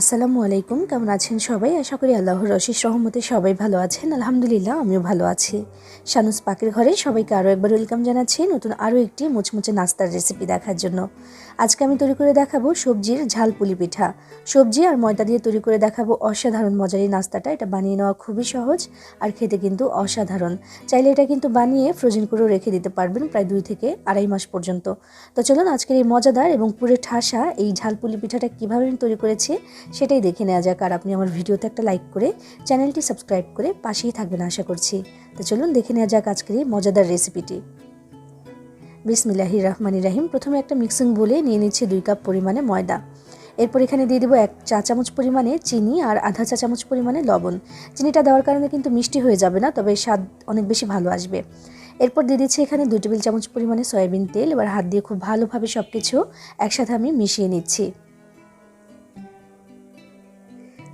আসসালামু আলাইকুম, কেমন আছেন সবাই? আশা করি আল্লাহর রশিস রহমতে সবাই ভালো আছেন। আলহামদুলিল্লাহ, আমিও ভালো আছি। শানুস পাকের ঘরে সবাইকে আরও একবার ওয়েলকাম জানাচ্ছি নতুন আরও একটি মুচমুচে নাস্তার রেসিপি দেখার জন্য। আজকে আমি তৈরি করে দেখাবো সবজির ঝাল পুলি পিঠা। সবজি আর ময়দা দিয়ে তৈরি করে দেখাবো অসাধারণ মজার নাস্তাটা। এটা বানিয়ে নেওয়া খুবই সহজ আর খেতে কিন্তু অসাধারণ। চাইলে এটা কিন্তু বানিয়ে ফ্রোজেন করেও রেখে দিতে পারবেন প্রায় দুই থেকে আড়াই মাস পর্যন্ত। তো চলুন আজকের এই মজাদার এবং পুরে ঠাসা এই ঝাল পুলি পিঠাটা কীভাবে আমি তৈরি করেছি সেটাই দেখে নেওয়া যাক। আর আপনি আমার ভিডিওতে একটা লাইক করে চ্যানেলটি সাবস্ক্রাইব করে পাশেই থাকবেন আশা করছি। তো চলুন দেখে নেওয়া যাক আজকের এই মজাদার রেসিপিটি বিসমিল্লাহি রহমানি রাহিম প্রথমে একটা মিক্সিং বলে নিয়ে নিচ্ছি দুই কাপ পরিমাণে ময়দা। এরপর এখানে দিয়ে দেবো এক চা চামচ পরিমাণে চিনি আর আধা চা চামচ পরিমাণে লবণ। চিনিটা দেওয়ার কারণে কিন্তু মিষ্টি হয়ে যাবে না, তবে স্বাদ অনেক বেশি ভালো আসবে। এরপর দিয়ে দিচ্ছি এখানে দুই টেবিল চামচ পরিমাণে সয়াবিন তেল। এবার হাত দিয়ে খুব ভালোভাবে সব কিছু একসাথে আমি মিশিয়ে নিচ্ছি।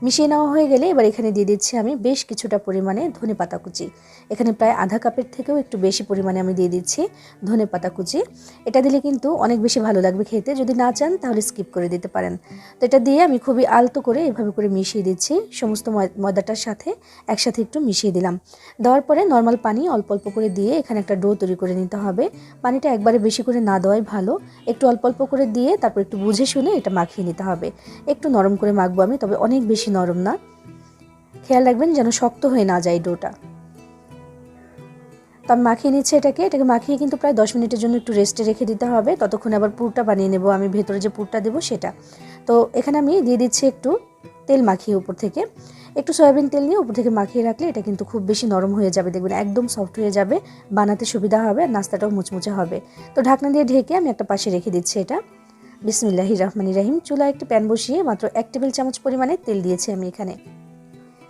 মিশিয়ে নেওয়া হয়ে গেলে এবার এখানে দিয়ে দিচ্ছি আমি বেশ কিছুটা পরিমাণে ধনে পাতা কুচি। এখানে প্রায় আধা কাপের থেকেও একটু বেশি পরিমাণে আমি দিয়ে দিচ্ছি ধনে পাতা কুচি। এটা দিলে কিন্তু অনেক বেশি ভালো লাগবে খেতে। যদি না চান তাহলে স্কিপ করে দিতে পারেন। তো এটা দিয়ে আমি খুবই আলতো করে এভাবে করে মিশিয়ে দিচ্ছি। সমস্ত ময়দাটার সাথে একসাথে একটু মিশিয়ে দিলাম। দেওয়ার পরে নর্মাল পানি অল্প অল্প করে দিয়ে এখানে একটা ডো তৈরি করে নিতে হবে। পানিটা একবারে বেশি করে না দেওয়াই ভালো। একটু অল্প অল্প করে দিয়ে তারপর একটু বুঝে শুনে এটা মাখিয়ে নিতে হবে। একটু নরম করে মাখবো আমি, তবে অনেক বেশি নরম না। খেয়াল রাখবেন যেন শক্ত হয়ে না যায় ডোটা। তো আমি মাখিয়ে নিচ্ছে এটাকে। এটাকে মাখিয়ে কিন্তু প্রায় দশ মিনিটের জন্য একটু রেস্টে রেখে দিতে হবে। ততক্ষণে আবার পুরটা বানিয়ে নেব। আমি ভেতরে যে পুরটা দেবো সেটা। তো এখানে আমি দিয়ে দিচ্ছি একটু তেল মাখিয়ে উপর থেকে। একটু সয়াবিন তেল নিয়ে উপর থেকে মাখিয়ে রাখলে এটা কিন্তু খুব বেশি নরম হয়ে যাবে। দেখবেন একদম সফট হয়ে যাবে। বানাতে সুবিধা হবে আর নাস্তাটাও মুচমুচে হবে। তো ঢাকনা দিয়ে ঢেকে আমি একটা পাশে রেখে দিচ্ছি এটা। বিসমিল্লাহি রহমানি রাহিম। চুলা একটি প্যান বসিয়ে মাত্র এক টেবিল চামচ পরিমাণে তেল দিয়েছি আমি এখানে।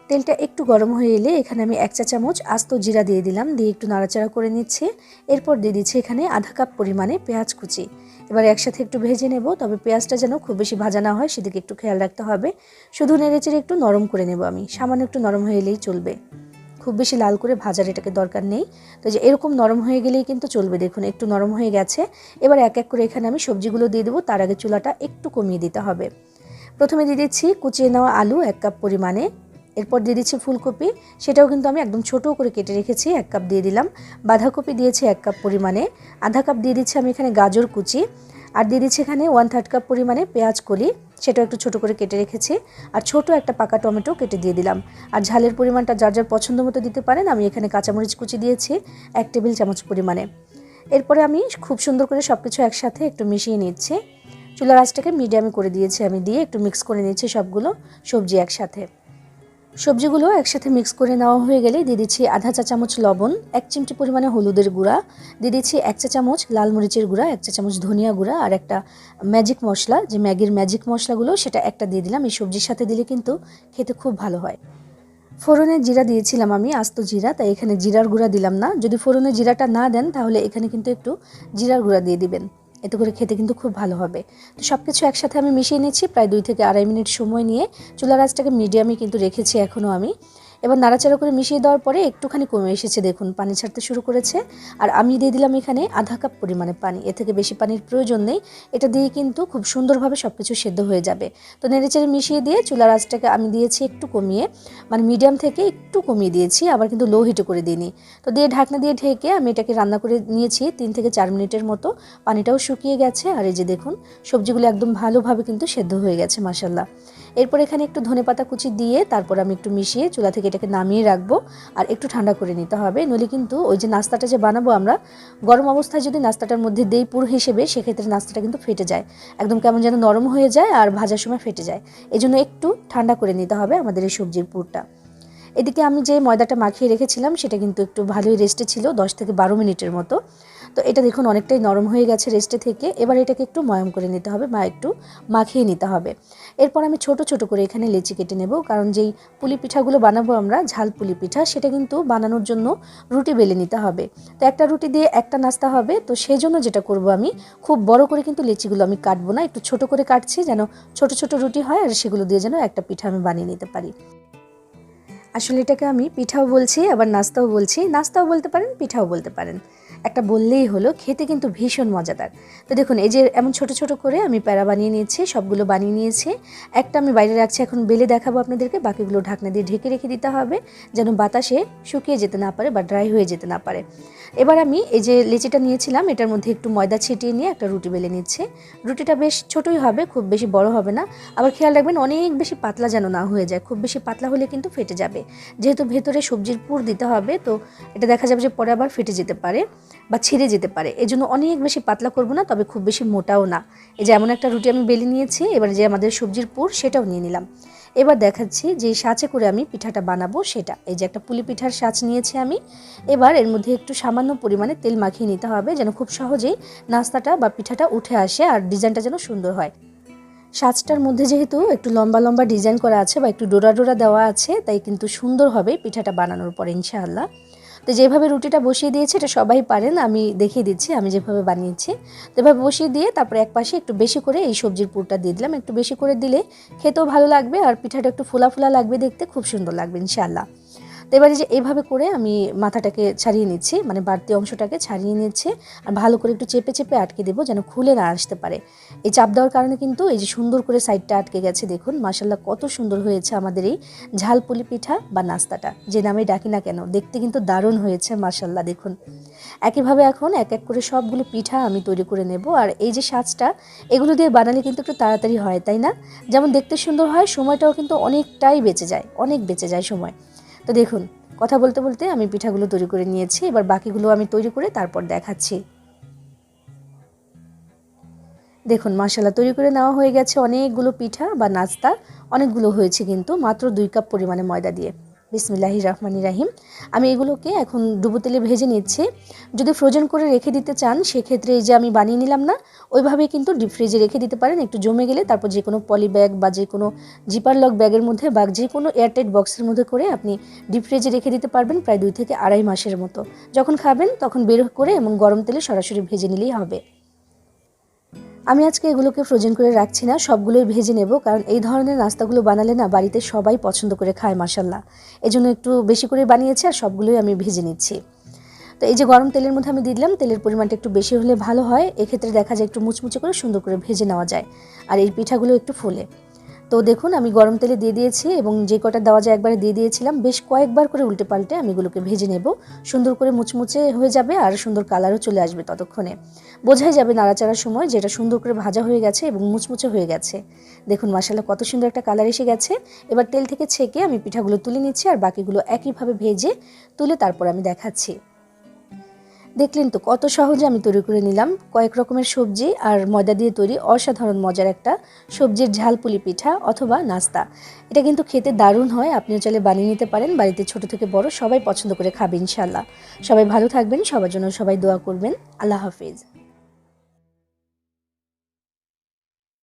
তেলটা একটু গরম হয়ে এলে এখানে আমি এক চা চামচ আস্ত জিরা দিয়ে দিলাম, দিয়ে একটু নাড়াচাড়া করে নিচ্ছে। এরপর দিয়ে দিচ্ছি এখানে আধা কাপ পরিমাণে পেঁয়াজ কুচি। এবার একসাথে একটু ভেজে নেব, তবে পেঁয়াজটা যেন খুব বেশি ভাজা না হয়, সেদিকে একটু খেয়াল রাখতে হবে। শুধু নেড়েচেড়ে একটু নরম করে নেব আমি। সামান্য একটু নরম হয়ে এলেই চলবে। খুব বেশি লাল করে ভাজার এটাকে দরকার নেই। তো যে এরকম নরম হয়ে গেলেই কিন্তু চলবে। দেখুন, একটু নরম হয়ে গেছে। এবার এক এক করে এখানে আমি সবজিগুলো দিয়ে দেবো। তার আগে চুলাটা একটু কমিয়ে দিতে হবে। প্রথমে দিয়ে দিচ্ছি কুচিয়ে নেওয়া আলু এক কাপ পরিমাণে। এরপর দিয়ে দিচ্ছি ফুলকপি। সেটাও কিন্তু আমি একদম ছোটো করে কেটে রেখেছি। এক কাপ দিয়ে দিলাম। বাঁধাকপি দিয়েছি এক কাপ পরিমাণে। আধা কাপ দিয়ে দিচ্ছি আমি এখানে গাজর কুচি। আর দিয়ে দিচ্ছি এখানে ওয়ান থার্ড কাপ পরিমাণে পেঁয়াজ কলি। সেটাও একটু ছোটো করে কেটে রেখেছি। আর ছোট একটা পাকা টমেটো কেটে দিয়ে দিলাম। আর ঝালের পরিমাণটা যার যার পছন্দ মতো দিতে পারেন, আমি এখানে কাঁচামরিচ কুচি দিয়েছি, এক টেবিল চামচ পরিমাণে। এরপরে আমি খুব সুন্দর করে সব কিছু একসাথে একটু মিশিয়ে নিচ্ছি। চুলার আঁচটাকে মিডিয়ামে করে দিয়েছি আমি, দিয়ে একটু মিক্স করে নিচ্ছি সবগুলো সবজি একসাথে। সবজিগুলো একসাথে মিক্স করে নেওয়া হয়ে গেলে দিয়ে দিচ্ছি আধা চা চামচ লবণ, এক চিমটি পরিমাণে হলুদের গুঁড়া, দিয়ে দিচ্ছি এক চা চামচ লাল মরিচের গুঁড়া, এক চা চামচ ধনিয়া গুঁড়া আর একটা ম্যাজিক মশলা। যে ম্যাগির ম্যাজিক মশলাগুলো সেটা একটা দিয়ে দিলাম। এই সবজির সাথে দিলে কিন্তু খেতে খুব ভালো হয়। ফোড়নে জিরা দিয়েছিলাম আমি, আস্ত জিরা, তাই এখানে জিরার গুঁড়া দিলাম না। যদি ফোড়নে জিরাটা না দেন তাহলে এখানে কিন্তু একটু জিরার গুঁড়া দিয়ে দিবেন। এতে করে খেতে কিন্তু খুব ভালো হবে। তো সব কিছু একসাথে আমি মিশিয়ে নিচ্ছি, প্রায় দুই থেকে আড়াই মিনিট সময় নিয়ে চুলা রাজটাকে মিডিয়ামে কিন্তু রেখেছি এখনও আমি। এবার নাড়াচাড়া করে মিশিয়ে দেওয়ার পরে একটুখানি কমে এসেছে, দেখুন, পানি ছাড়তে শুরু করেছে। আর আমি দিয়ে দিলাম এখানে আধা কাপ পরিমাণে পানি। এ থেকে বেশি পানির প্রয়োজন নেই। এটা দিয়ে কিন্তু খুব সুন্দরভাবে সব কিছু সেদ্ধ হয়ে যাবে। তো নেড়েচেড়ে মিশিয়ে দিয়ে চুলার আঁচটাকে আমি দিয়েছি একটু কমিয়ে মানে মিডিয়াম থেকে একটু কমিয়ে দিয়েছি, আবার কিন্তু লো হিটে করে দিইনি। তো দিয়ে ঢাকনা দিয়ে ঢেকে আমি এটাকে রান্না করে নিয়েছি তিন থেকে চার মিনিটের মতো। পানিটাও শুকিয়ে গেছে। আর এই যে দেখুন, সবজিগুলো একদম ভালোভাবে কিন্তু সেদ্ধ হয়ে গেছে মাসাল্লাহ এরপর এখানে একটু ধনে পাতা কুচি দিয়ে তারপর আমি একটু মিশিয়ে চুলা থেকে এটাকে নামিয়ে রাখব আর একটু ঠান্ডা করে নিতে হবে। নইলে কিন্তু ওই যে নাস্তাটা যে বানাবো আমরা, গরম অবস্থায় যদি নাস্তাটার মধ্যে দেই পুর হিসেবে, সেক্ষেত্রে নাস্তাটা কিন্তু ফেটে যায়। একদম কেমন যেন নরম হয়ে যায় আর ভাজার সময় ফেটে যায়। এই একটু ঠান্ডা করে নিতে হবে আমাদের এই সবজির পুরটা। এদিকে আমি যে ময়দাটা মাখিয়ে রেখেছিলাম, সেটা কিন্তু একটু ভালোই রেস্টে ছিল, দশ থেকে বারো মিনিটের মতো। তো এটা দেখুন অনেকটাই নরম হয়ে গেছে রেস্টে থেকে। এবার এটাকে একটু ময়ম করে নিতে হবে বা একটু মাখিয়ে নিতে হবে। এরপর আমি ছোট ছোট করে এখানে লেচি কেটে নেব, কারণ যেই পুলি পিঠাগুলো বানাবো আমরা, ঝাল পুলি পিঠা, সেটা কিন্তু বানানোর জন্য রুটি বেলে নিতে হবে। তো একটা রুটি দিয়ে একটা নাস্তা হবে, তো সেই জন্য যেটা করব আমি, খুব বড় করে কিন্তু লেচিগুলো আমি কাটবো না, একটু ছোট করে কাটছি যেন ছোট ছোট রুটি হয় আর সেগুলো দিয়ে যেন একটা পিঠা আমি বানিয়ে নিতে পারি। আসলে এটাকে আমি পিঠাও বলছি আবার নাস্তাও বলছি। নাস্তাও বলতে পারেন পিঠাও বলতে পারেন। একটা বললেই হলো, খেতে কিন্তু ভীষণ মজাদার। তো দেখুন, এই যে এমন ছোট ছোট করে আমি প্যারা বানিয়ে নিয়েছি, সবগুলো বানিয়ে নিয়েছি। একটা আমি বাইরে রাখছি, এখন বেলে দেখাবো আপনাদেরকে। বাকিগুলো ঢাকনা দিয়ে ঢেকে রেখে দিতে হবে, যেন বাতাসে শুকিয়ে যেতে না পারে বা ড্রাই হয়ে যেতে না পারে। এবার আমি এই যে লেচিটা নিয়েছিলাম, এটার মধ্যে একটু ময়দা ছিটিয়ে নিয়ে একটা রুটি বেলে নিচ্ছে। রুটিটা বেশ ছোটই হবে, খুব বেশি বড় হবে না। আবার খেয়াল রাখবেন, অনেক বেশি পাতলা যেন না হয়ে যায়, খুব বেশি পাতলা হলে কিন্তু ফেটে যাবে। যেহেতু ভেতরে সবজির পুর দিতে হবে, তো এটা দেখা যাবে যে পরে আবার ফেটে যেতে পারে। বা ছিঁড়ে যেতে পারে। এই জন্য অনেক বেশি পাতলা করব না, তবে খুব বেশি মোটাও না। এই যে এমন একটা রুটি আমি বেলে নিয়েছি, এবার যে আমাদের সবজির পুর সেটাও নিয়ে নিলাম। এবার দেখাচ্ছি যে সাঁচে করে আমি পিঠাটা বানাবো সেটা। এই যে একটা পুলি পিঠার সাঁচ নিয়েছি আমি। এবার এর মধ্যে একটু সামান্য পরিমাণে তেল মাখিয়ে নিতে হবে, যেন খুব সহজেই নাস্তাটা বা পিঠাটা উঠে আসে আর ডিজাইনটা যেন সুন্দর হয়। সাজটার মধ্যে যেহেতু একটু লম্বা লম্বা ডিজাইন করা আছে বা একটু ডোরা ডোরা দেওয়া আছে, তাই কিন্তু সুন্দর হবে পিঠাটা বানানোর পরে, ইনশাআল্লাহ। তো যেভাবে রুটিটা বসিয়ে দিয়েছে, এটা সবাই পারেন। আমি দেখিয়ে দিচ্ছি, আমি যেভাবে বানিয়েছি। তো এভাবে বসিয়ে দিয়ে তারপরে এক পাশে একটু বেশি করে এই সবজির পুরটা দিয়ে দিলাম। একটু বেশি করে দিলে খেতেও ভালো লাগবে আর পিঠাটা একটু ফোলা ফোলা লাগবে দেখতে, খুব সুন্দর লাগবে, ইনশাআল্লাহ। তো এবারে যে এইভাবে করে আমি মাথাটাকে ছাড়িয়ে নিচ্ছি মানে বাড়তি অংশটাকে ছাড়িয়ে নিচ্ছে আর ভালো করে একটু চেপে চেপে আটকে দেবো যেন খুলে না আসতে পারে। এই চাপ দেওয়ার কারণে কিন্তু এই যে সুন্দর করে সাইডটা আটকে গেছে, দেখুন মাসাল্লাহ কত সুন্দর হয়েছে আমাদের এই ঝালপুলি পিঠা বা নাস্তাটা। যে নামে ডাকি না কেন, দেখতে কিন্তু দারুণ হয়েছে মাসাল্লাহ দেখুন। একইভাবে এখন এক এক করে সবগুলো পিঠা আমি তৈরি করে নেব আর এই যে সাজটা, এগুলো দিয়ে বানালে কিন্তু একটু তাড়াতাড়ি হয়, তাই না? যেমন দেখতে সুন্দর হয়, সময়টাও কিন্তু অনেকটাই বেঁচে যায়, অনেক বেঁচে যায় সময়। তো দেখুন, কথা বলতে বলতে আমি পিঠাগুলো তৈরি করে নিয়েছি, এবার বাকিগুলো আমি তৈরি করে তারপর দেখাচ্ছি। দেখুন মশলা তৈরি করে নেওয়া হয়ে গেছে অনেকগুলো পিঠা বা নাস্তা, অনেকগুলো হয়েছে কিন্তু, মাত্র দুই কাপ পরিমাণে ময়দা দিয়ে। বিসমিল্লাহি রহমানি রাহিম। আমি এগুলোকে এখন ডুবো তেলে ভেজে নিচ্ছি। যদি ফ্রোজেন করে রেখে দিতে চান, সেক্ষেত্রে এই যে আমি বানিয়ে নিলাম না, ওইভাবে কিন্তু ডিপ ফ্রিজে রেখে দিতে পারেন। একটু জমে গেলে তারপর যে কোনো পলি ব্যাগ বা যে কোনো জিপার লক ব্যাগের মধ্যে বা যে কোনো এয়ারটাইট বক্সের মধ্যে করে আপনি ডিপ ফ্রিজে রেখে দিতে পারবেন প্রায় দুই থেকে আড়াই মাসের মতো। যখন খাবেন, তখন বের করে এবং গরম তেলে সরাসরি ভেজে নিলেই হবে। আমি আজকে এগুলোকে ফ্রোজেন করে রাখছি না, সবগুলোই ভেজে নেব, কারণ এই ধরনের নাস্তাগুলো বানালে না বাড়িতে সবাই পছন্দ করে খায় মাসাল্লাহ এই জন্য একটু বেশি করে বানিয়েছি আর সবগুলোই আমি ভেজে নিচ্ছি। তো এই যে গরম তেলের মধ্যে আমি দিলাম, তেলের পরিমাণটা একটু বেশি হলে ভালো হয়, এক্ষেত্রে দেখা যায় একটু মুচমুচে করে সুন্দর করে ভেজে নেওয়া যায়, আর এই পিঠাগুলো একটু ফুলে। তো দেখুন, আমি গরম তেলে দিয়ে দিয়েছি এবং যে কটা দেওয়া যায় একবারে দিয়ে দিয়েছিলাম, বেশ কয়েকবার করে উল্টে পাল্টে আমি এগুলোকে ভেজে নেব। সুন্দর করে মুচমুচে হয়ে যাবে আর সুন্দর কালারও চলে আসবে ততক্ষণে। বোঝাই যাবে নাড়াচাড়ার সময় যেটা সুন্দর করে ভাজা হয়ে গেছে এবং মুচমুচে হয়ে গেছে। দেখুন মশালা কত সুন্দর একটা কালার এসে গেছে। এবার তেল থেকে ছেঁকে আমি পিঠাগুলো তুলে নিচ্ছি আর বাকিগুলো একইভাবে ভেজে তুলে তারপর আমি দেখাচ্ছি। দেখলেন তো, কত সহজে আমি তৈরি করে নিলাম। কয়েক রকমের সবজি আর ময়দা দিয়ে তৈরি অসাধারণ মজার একটা সবজির ঝাল পুলি পিঠা অথবা নাস্তা। এটা কিন্তু খেতে দারুণ হয়, আপনিও চাইলে বানিয়ে নিতে পারেন। বাড়িতে ছোট থেকে বড় সবাই পছন্দ করে খাবে ইনশাল্লাহ সবাই ভালো থাকবেন, সবার জন্য সবাই দোয়া করবেন। আল্লাহ হাফিজ।